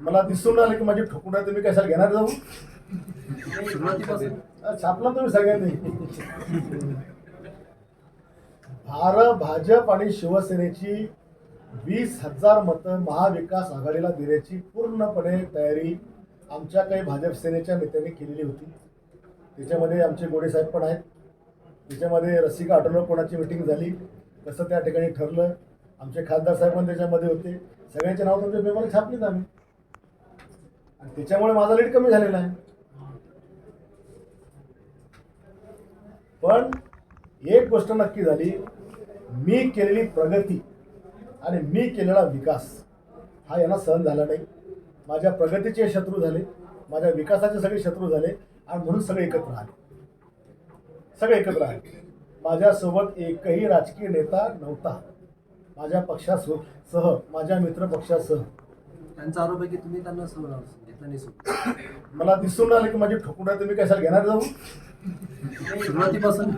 मला दिसून आलं की माझी ठोकून आहे तुम्ही कशाला घेणार जाऊ? छापला तुम्ही सगळ्यांनी. भार भाजप आणि शिवसेनेची वीस हजार मतं महाविकास आघाडीला देण्याची पूर्णपणे तयारी आमच्या काही भाजप सेनेच्या नेत्यांनी केलेली होती. त्याच्यामध्ये आमचे गोडे साहेब पण आहेत. त्याच्यामध्ये रसिका आठवलं कोणाची मिटिंग झाली कसं त्या ठिकाणी ठरलं. आमचे खासदार साहेब पण त्याच्यामध्ये होते. सगळ्यांचे नाव तुमच्या पेपरला छापलीत आम्ही. आणि त्याच्यामुळे माझा लीड कमी झालेला आहे. पण एक गोष्ट नक्की झाली मी केलेली प्रगती आणि मी केलेला विकास हा यांना सहन झाला नाही. माझ्या प्रगतीचे शत्रू झाले माझ्या विकासाचे सगळे शत्रू झाले आणि म्हणून सगळे एकत्र आले. सगळे एकत्र आले. माझ्यासोबत एकही राजकीय नेता नव्हता. माझ्या पक्षासो सह माझ्या मित्र पक्षासह त्यांचा आरोप आहे की तुम्ही त्यांना सोडा मला दिसून आलं की माझी ठोकून आहे तुम्ही कशाला घेणार जाऊ? सुरुवातीपासून